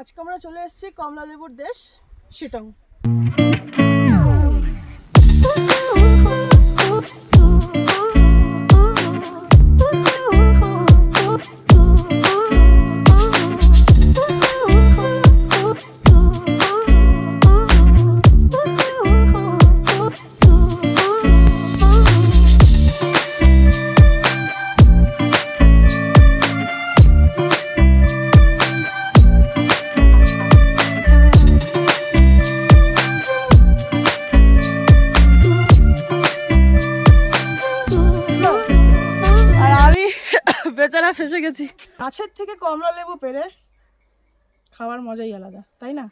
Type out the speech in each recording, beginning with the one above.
আজকে আমরা চলে এসেছি কমলা লেবুর দেশ শিটং। ফেসে গেছি। গাছের থেকে কমলা লেবু পেরে খাওয়ার মজাই আলাদা তাই না?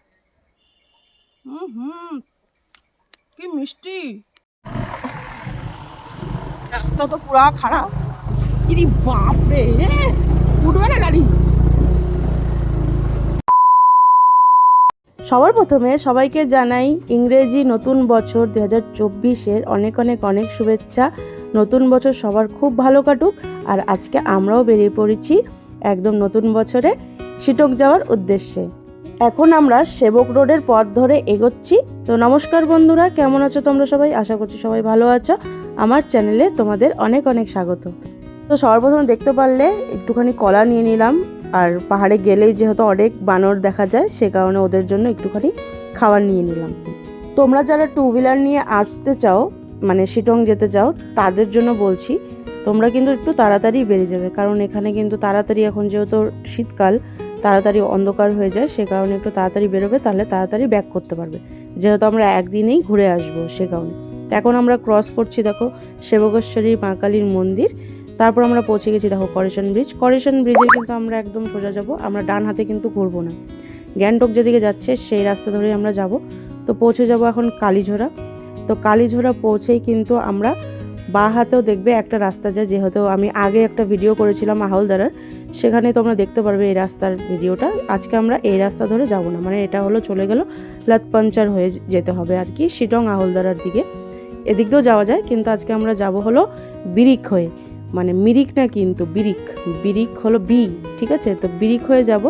হুম হুম কি মিষ্টি। রাস্তা তো পুরা খারাপ। ইরি বাপ রে উঠবে না গাড়ি? সবার প্রথমে সবাইকে জানাই ইংরেজি নতুন বছর দু হাজার চব্বিশের অনেক অনেক অনেক শুভেচ্ছা। নতুন বছর সবার খুব ভালো কাটুক। আর আজকে আমরাও বেরিয়ে পড়েছি একদম নতুন বছরে সিটক যাওয়ার উদ্দেশ্যে। এখন আমরা সেবক রোডের পথ ধরে এগোচ্ছি। তো নমস্কার বন্ধুরা, কেমন আছো তোমরা সবাই? আশা করছি সবাই ভালো আছো। আমার চ্যানেলে তোমাদের অনেক অনেক স্বাগত। তো সর্বপ্রথম দেখতে পারলে একটুখানি কলা নিয়ে নিলাম। আর পাহাড়ে গেলেই যেহেতু অনেক বানর দেখা যায়, সে কারণে ওদের জন্য একটুখানি খাবার নিয়ে নিলাম। তোমরা যারা টু হুইলার নিয়ে আসতে চাও মানে শিটং যেতে চাও তাদের জন্য বলছি, তোমরা কিন্তু একটু তাড়াতাড়ি বেরিয়ে যাবে, কারণ এখানে কিন্তু তাড়াতাড়ি এখন যেহেতু শীতকাল, তাড়াতাড়ি অন্ধকার হয়ে যায়, সে কারণে একটু তাড়াতাড়ি বেরোবে, তাহলে তাড়াতাড়ি ব্যাক করতে পারবে। যেহেতু আমরা একদিনেই ঘুরে আসব সে কারণে। এখন আমরা ক্রস করছি, দেখো, সেবকেশ্বরী মা কালীর মন্দির, তারপর আমরা পৌঁছে গেছি, দেখো, করেশন ব্রিজ করেশন ব্রিজে কিন্তু আমরা একদম সোজা যাব, আমরা ডান হাতে কিন্তু ঘুরবো না। গ্যাংটক যেদিকে যাচ্ছে, সেই রাস্তা ধরেই আমরা যাব। তো পৌঁছে যাব এখন কালীঝোড়া তো কালীঝোড়া পৌঁছেই কিন্তু আমরা বা হাতেও দেখবে একটা রাস্তা যায়। যেহেতু আমি আগে একটা ভিডিও করেছিলাম আহলদারার, সেখানে তোমরা দেখতে পারবে এই রাস্তার ভিডিওটা আজকে আমরা এই রাস্তা ধরে যাব না মানে এটা হলো চলে গেল লাতপাঞ্চার হয়ে যেতে হবে আর কি, শিটং আহলদারার দিকে। এদিক দিয়েও যাওয়া যায়, কিন্তু আজকে আমরা যাব হলো বিরিক হয়ে। মানে মিরিক না কিন্তু বিরিক বিরিক হলো বি, ঠিক আছে? তো বিরিক হয়ে যাব।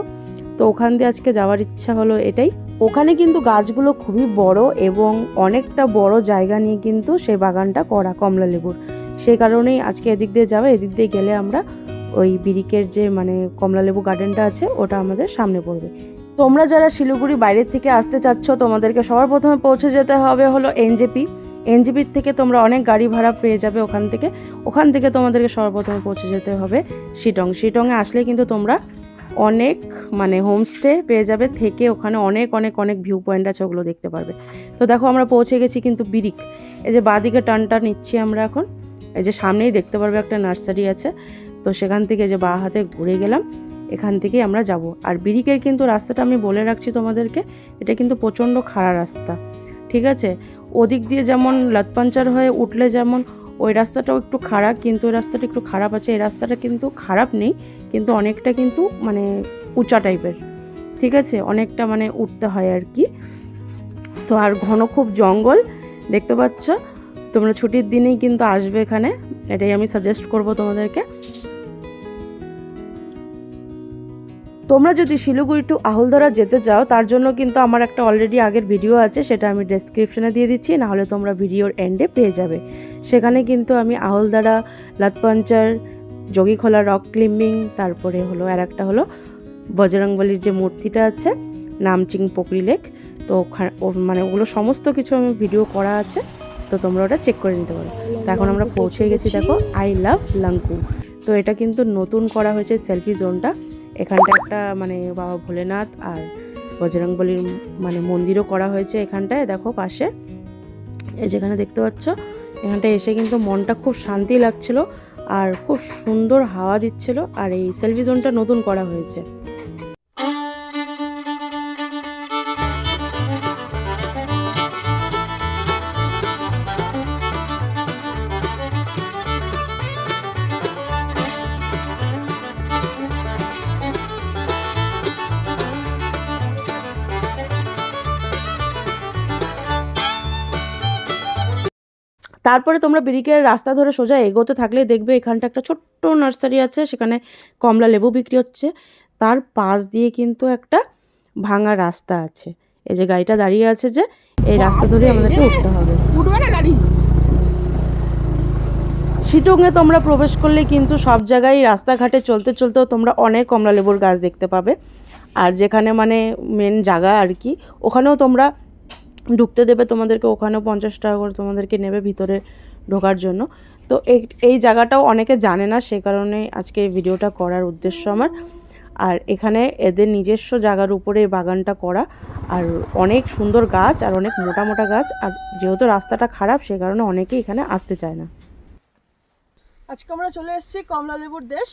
তো ওখান দিয়ে আজকে যাওয়ার ইচ্ছা হলো এটাই। ওখানে কিন্তু গাছগুলো খুবই বড় এবং অনেকটা বড় জায়গা নিয়ে কিন্তু সে বাগানটা করা কমলা লেবুর। সেই কারণেই আজকে এদিক দিয়ে যাব, এদিক দিয়ে গেলে আমরা ওই বিরিকের যে মানে কমলা লেবু গার্ডেনটা আছে, ওটা আমাদের সামনে পড়বে। তোমরা যারা শিলিগুড়ি বাইরের থেকে আসতে চাচ্ছ, তোমাদেরকে সবার প্রথমে পৌঁছে যেতে হবে হলো এনজেপি। এনজিপির থেকে তোমরা অনেক গাড়ি ভাড়া পেয়ে যাবে ওখান থেকে। ওখান থেকে তোমাদেরকে সর্বপ্রথমে পৌঁছে যেতে হবে শিটং। শিটংয়ে আসলে কিন্তু তোমরা অনেক মানে হোমস্টে পেয়ে যাবে, থেকে ওখানে অনেক অনেক অনেক ভিউ পয়েন্ট আছে, ওগুলো দেখতে পারবে। তো দেখো আমরা পৌঁছে গেছি কিন্তু বিরিক এই যে বাদিকে টানটা নিচ্ছি আমরা এখন। এই যে সামনেই দেখতে পারবে একটা নার্সারি আছে। তো সেখান থেকে যে বা হাতে ঘুরে গেলাম। এখান থেকেই আমরা যাব। আর বিরিকের কিন্তু রাস্তাটা আমি বলে রাখছি তোমাদেরকে, এটা কিন্তু প্রচণ্ড খাড়া রাস্তা। ঠিক আছে? ওদিক দিয়ে যেমন লাতপাঞ্চার হয়ে উঠলে যেমন ওই রাস্তাটাও একটু খারাপ, কিন্তু ওই রাস্তাটা একটু খারাপ আছে। এই রাস্তাটা কিন্তু খারাপ নেই, কিন্তু অনেকটা কিন্তু মানে উঁচা টাইপের। ঠিক আছে? অনেকটা মানে উঠতে হয় আর কি। তো আর ঘন খুব জঙ্গল, দেখতে পাচ্ছ? তোমরা ছুটির দিনেই কিন্তু আসবে এখানে। এটাই আমি সাজেস্ট করব তোমাদেরকে। তোমরা যদি শিলিগুড়ি টু আহুলধরা যেতে চাও, তার জন্য কিন্তু আমার একটা অলরেডি আগের ভিডিও আছে, সেটা আমি ডেসক্রিপশনে দিয়ে দিচ্ছি, নাহলে তোমরা ভিডিওর এন্ডে পেয়ে যাবে। সেখানে কিন্তু আমি আহুলদারা, লাতপাঞ্চার, যোগীখোলা রক ক্লিম্বিং তারপরে হলো আর একটা হলো বজরংবলির যে মূর্তিটা আছে, নামচিং পকরি লেক তো ওখানে মানে ওগুলো সমস্ত কিছু আমি ভিডিও করা আছে, তো তোমরা ওটা চেক করে নিতে পারো। তো এখন আমরা পৌঁছে গেছি, দেখো আই লাভ লাংকুম তো এটা কিন্তু নতুন করা হয়েছে সেলফি জোনটা এখানটা একটা মানে বাবা ভোলেনাথ আর বজরংবলির মানে মন্দিরও করা হয়েছে এখানটায়, দেখো পাশে। যেখানে দেখতে পাচ্ছ, এখানটায় এসে কিন্তু মনটা খুব শান্তি লাগছিল আর খুব সুন্দর হাওয়া দিচ্ছিল আর এই সেলফি জোনটা নতুন করা হয়েছে। তারপরে তোমরা ব্রিকের রাস্তা ধরে সোজা এগোতে থাকলে দেখবে এখানটা একটা ছোট্ট নার্সারি আছে সেখানে কমলা লেবু বিক্রি হচ্ছে। তার পাশ দিয়ে কিন্তু একটা ভাঙা রাস্তা আছে। এই যে গাড়িটা দাঁড়িয়ে আছে যে এই রাস্তা ধরে আমাদেরকে উঠতে হবে। উঠবে না গাড়ি? শিটংয়ে তোমরা প্রবেশ করলে কিন্তু সব জায়গায় রাস্তাঘাটে চলতে চলতেও তোমরা অনেক কমলালেবুর গাছ দেখতে পাবে। আর যেখানে মানে মেন জায়গা আর কি ওখানেও তোমরা ঢুকতে দেবে তোমাদেরকে, ওখানেও পঞ্চাশ টাকা করে তোমাদেরকে নেবে ভিতরে ঢোকার জন্য। তো এই জায়গাটাও অনেকে জানে না, সে কারণে আজকে এই ভিডিওটা করার উদ্দেশ্য আমার। আর এখানে এদের নিজস্ব জায়গার উপরে বাগানটা করা। আর অনেক সুন্দর গাছ আর অনেক মোটা মোটা গাছ। আর যেহেতু রাস্তাটা খারাপ, সে কারণে অনেকেই এখানে আসতে চায় না। আজকে আমরা চলে এসেছি কমলা লেবুর দেশ,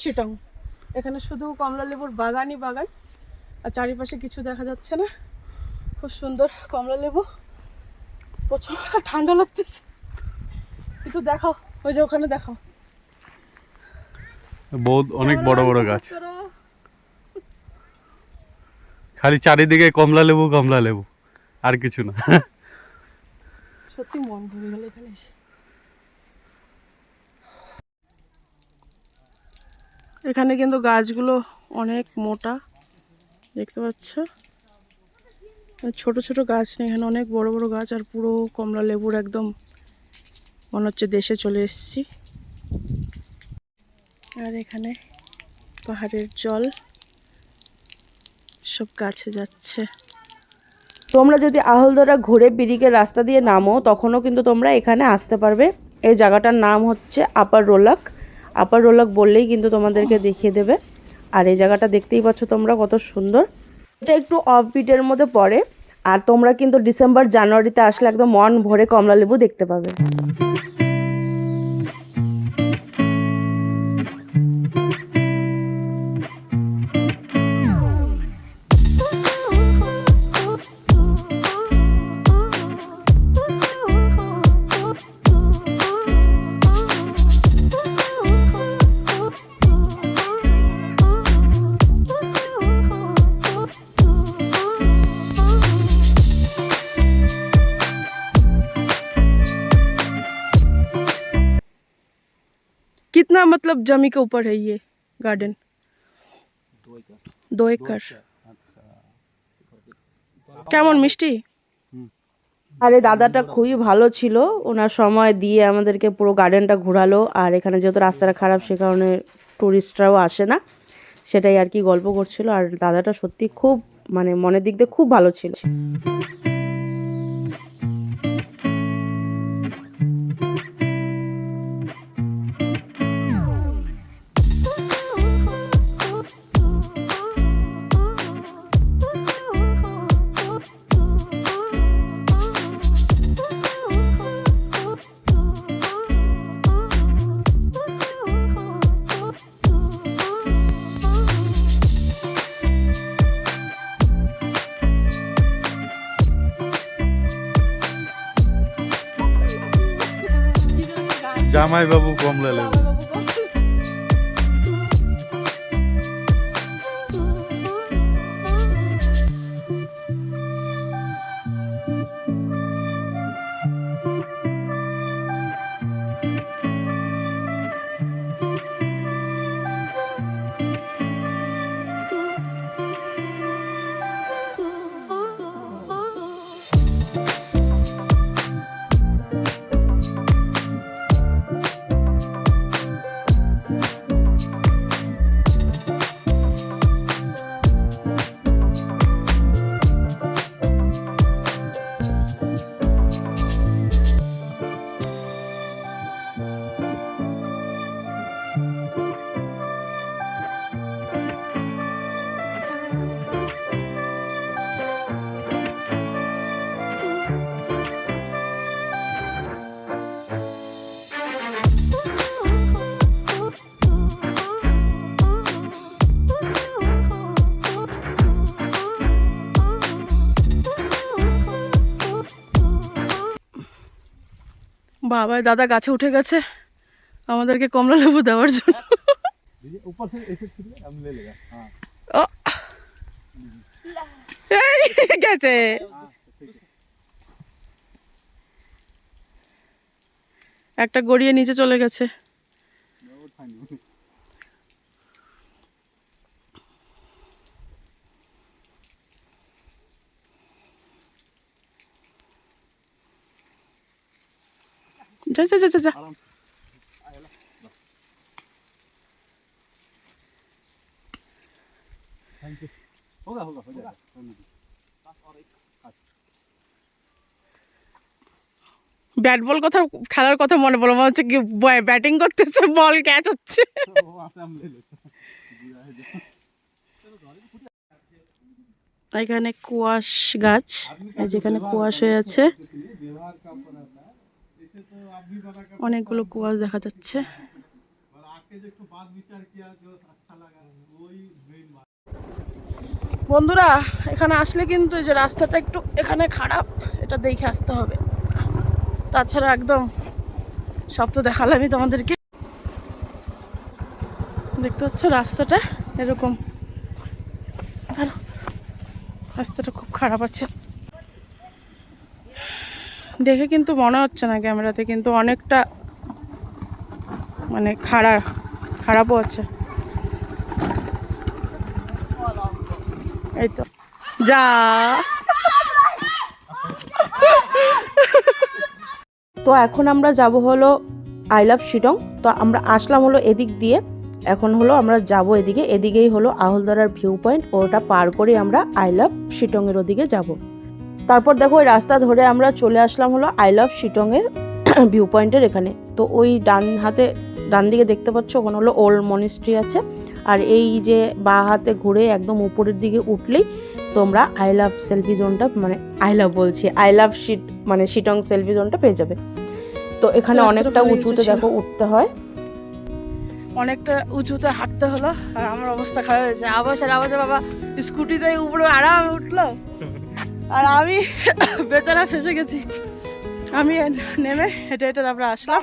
শিটং। এখানে শুধু কমলা লেবুর বাগানই বাগান, আর চারিপাশে কিছু দেখা যাচ্ছে না। খুব সুন্দর কমলা লেবু। প্রচুর ঠান্ডা লাগতেছে। একটু দেখাও ওই যে ওখানে দেখাও। বহুত অনেক বড় বড় গাছ। খালি চারিদিকে কমলা লেবু কমলা লেবু। আর কিছু না। সত্যি মন ভরে গেল এখানে এসে। এখানে কিন্তু গাছগুলো অনেক মোটা দেখতে পাচ্ছ? ছোট ছোট গাছ নেই, এখানে অনেক বড় বড় গাছ আর পুরো কমলা লেবুর একদম মনে হচ্ছে দেশে চলে এসেছি। আর এখানে পাহাড়ের জল সব গাছে যাচ্ছে। তোমরা যদি আহলদরা ঘুরে বিড়িকে রাস্তা দিয়ে নামো, তখনও কিন্তু তোমরা এখানে আসতে পারবে। এই জায়গাটার নাম হচ্ছে আপার রোলাক। আপার রোলাক বললেই কিন্তু তোমাদেরকে দেখিয়ে দেবে। আর এই জায়গাটা দেখতেই পাচ্ছ তোমরা কত সুন্দর। এটা একটু অফ বিটের মধ্যে পড়ে, আর তোমরা কিন্তু ডিসেম্বর জানুয়ারিতে আসলে একদম মন ভরে কমলা লেবু দেখতে পাবে। कितना मतलब जमी के ऊपर है ये गार्डन दो एकड़ কেমন মিষ্টি আর এই দাদাটা খুবই ভালো ছিল ওনার সময় দিয়ে আমাদেরকে পুরো গার্ডেনটা ঘোরালো আর এখানে যেহেতু রাস্তাটা খারাপ সে কারণে টুরিস্টরাও আসে না সেটাই আর কি গল্প করছিল আর দাদাটা সত্যি খুব মানে মনের দিক দিয়ে খুব ভালো ছিল জামাই বাবু কমলা লেবু। বাবা দাদা গাছে উঠে গেছে। আমাদেরকে কমলা লেবু দেওয়ার জন্য। গেছে একটা গড়িয়ে নিচে চলে গেছে। যা যা যা যা যা। ব্যাট বল কথা খেলার কথা মনে পড়ল মনে হচ্ছে কি ব্যাটিং করতেছে বল ক্যাচ হচ্ছে। এখানে কুয়াশ গাছ যেখানে কুয়াশ হয়ে আছে। অনেকগুলো কুয়াশ দেখা যাচ্ছে। বন্ধুরা, এখানে আসলে কিন্তু এই যে রাস্তাটা একটু এখানে খারাপ, এটা দেখে আসতে হবে। তাছাড়া একদম সব তো দেখালামই তোমাদেরকে। দেখতে পাচ্ছ রাস্তাটা এরকম। রাস্তাটা খুব খারাপ আছে। দেখে কিন্তু মনে হচ্ছে না ক্যামেরাতে, কিন্তু অনেকটা মানে খারাপ খারাপও আছে। এই তো। যা। তো এখন আমরা যাব হলো আই লাভ শিটং তো আমরা আসলাম হলো এদিক দিয়ে। এখন হলো আমরা যাব এদিকে। এদিকেই হলো আহলদরার ভিউ পয়েন্ট ওটা পার করে আমরা আই লাভ শিটংয়ের ওদিকে যাব। তারপর দেখো ওই রাস্তা ধরে আমরা চলে আসলাম হলো আই লাভ শিটংয়ের ভিউ পয়েন্টের এখানে। তো ওই ডান হাতে ডান দিকে দেখতে পাচ্ছ ওখানে হলো ওল্ড মনিস্ট্রি আছে। আর এই যে বা হাতে ঘুরে একদম উপরের দিকে উঠলেই তোমরা আই লাভ সেলফি জোনটা মানে আই লাভ বলছি আই লাভ শিট মানে শিটং সেলফি জোনটা পেয়ে যাবে। তো এখানে অনেকটা উঁচুতে উঁচু দেখো উঠতে হয়। অনেকটা উঁচুতে হাঁটতে হলো আর আমার অবস্থা খারাপ হয়েছে। আবাস আর আবাস বাবা স্কুটিতে উপরে আরাম উঠল। আর আমি বেচারা ফেসে গেছি। আমি নেমে হেঁটে হেঁটে তারপরে আসলাম।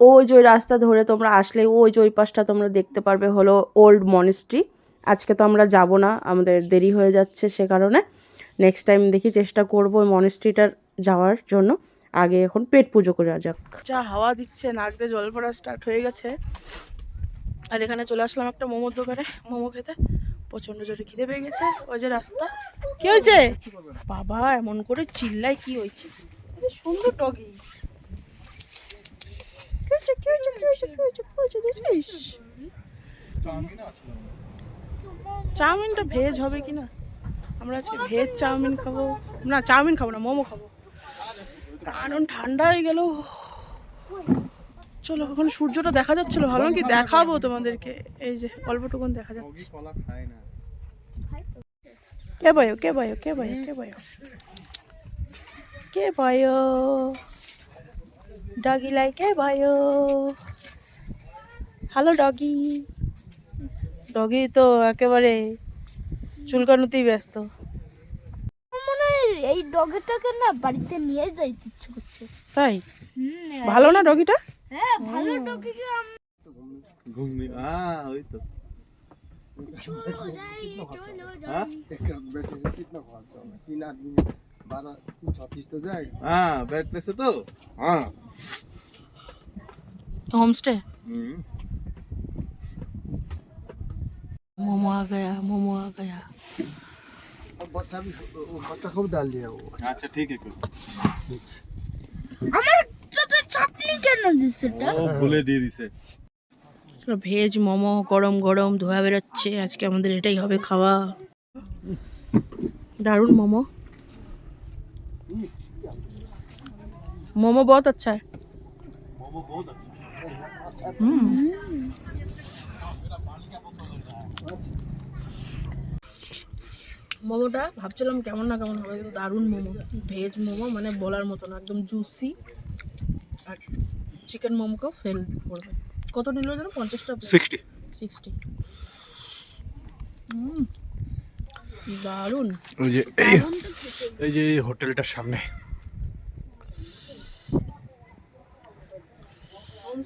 ওই যে ওই রাস্তা ধরে তোমরা আসলে ওই যে ওই পাশটা তোমরা দেখতে পারবে হলো ওল্ড মনিস্ট্রি। আজকে তো আমরা যাব না আমাদের দেরি হয়ে যাচ্ছে সে কারণে। নেক্সট টাইম দেখি চেষ্টা করব ওই মনিস্ট্রিটার যাওয়ার জন্য। আগে এখন পেট পুজো করে যাক। যা হাওয়া দিচ্ছে নাক দিয়ে জল পড়া স্টার্ট হয়ে গেছে। আর এখানে চলে আসলাম একটা মোমোর দোকানে। মোমো খেতে প্রচণ্ড জোরে খিদে পেয়ে গেছে ওই যে রাস্তা। কি হয়েছে? বাবা এমন করে চিল্লাই কি হয়েছে? এত সুন্দর ডগি হয়েছে কি হয়েছে কি হয়েছে দেখছিস চাউমিনটা ভেজ হবে কি না আমরা আজকে ভেজ চাউমিন খাব। না, চাউমিন খাব না, মোমো খাব। কারণ ঠান্ডা হয়ে গেল। চলো ওখানে সূর্যটা দেখা যাচ্ছিল। ভালো কি দেখাবো তোমাদেরকে। এই যে, অল্পটুকুন দেখা যাচ্ছে। কে বয় কে বয় কে বয় কে বয় কে বয় ডগি লাই কে বয় হ্যালো ডগি ডগি তো একেবারে চুলকানুতেই ব্যস্ত মনে হয় এই ডগেটাকে না বাড়িতে নিয়ে যাইতে ইচ্ছে করছে তাই ভালো না ডগিটা হ্যাঁ ভালো ডগেকে আমি घूमने हाँ वही तो চলো যাই চলো हाँ बैठे से कितना खर्च होगा तीन आदमी में बारह तीन छत्तीस तो जाएगा हाँ बैठने से तो हाँ होमस्टे हम्म। मोमो आ गया मोमो आ गया और बच्चा भी वो बच्चा खूब डाल दिया वो अच्छा ठीक है আমার সাথে চাটনি কেন দিছে এটা ओ भूले दी दिसे ভেজ মোমো গরম গরম ধোয়া বেরোচ্ছে আজকে আমাদের এটাই হবে খাওয়া দারুণ মোমো मोमो बहुत अच्छा है মোমোটা ভাবছিলাম কেমন না কেমন হবে কিন্তু দারুণ মোমো ভেজ মোমো মানে বলার মতো না একদম জুসি আর চিকেন মোমোকেও ফেল করবে কত নিল যেন পঞ্চাশটা সিক্সটি সিক্সটি দারুণ। ওই যে এই যে এই হোটেলটার সামনে।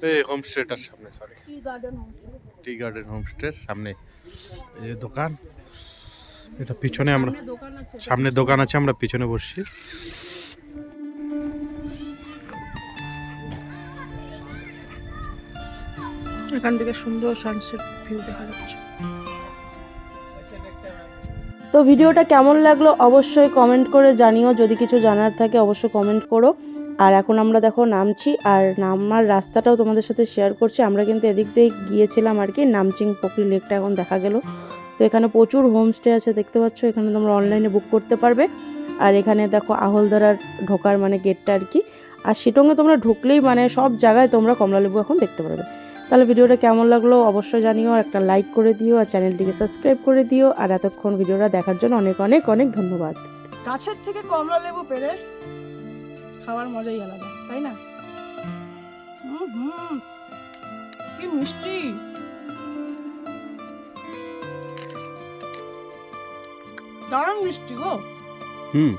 এই হোমস্টেটার সামনে সরি টি গার্ডেন হোমস্টের সামনে। এই যে দোকান। এটা পিছনে আমরা সামনে দোকান আছে। আমরা পিছনে বসছি। এখান থেকে সুন্দর সানসেট ভিউ দেখা যাচ্ছে। তো ভিডিওটা কেমন লাগল অবশ্যই কমেন্ট করে জানিও। যদি কিছু জানার থাকে অবশ্যই কমেন্ট করো। আর এখন আমরা দেখো নামছি আর নামার রাস্তাটাও তোমাদের সাথে শেয়ার করছি। আমরা কিন্তু এদিক দিয়ে গিয়েছিলাম আর কি, নামচিং পকরি লেকটা এখন দেখা গেল। তো এখানে প্রচুর হোমস্টে আছে দেখতে পাচ্ছ, এখানে তোমরা অনলাইনে বুক করতে পারবে। আর এখানে দেখো আহলদারার ঢোকার মানে গেটটা আর কি। আর শিটংয়ে তোমরা ঢুকলেই মানে সব জায়গায় তোমরা কমলালেবু এখন দেখতে পারবে। তাহলে ভিডিওটা কেমন লাগল অবশ্যই জানিও আর একটা লাইক করে দিও আর চ্যানেলটিকে সাবস্ক্রাইব করে দিও আর এতক্ষণ ভিডিওটা দেখার জন্য অনেক অনেক অনেক ধন্যবাদ। গাছের থেকে কমলা লেবু পেরে খাওয়ার মজাই আলাদা তাই না? হুম হুম কি মিষ্টি। দারুণ মিষ্টি গো। হুম।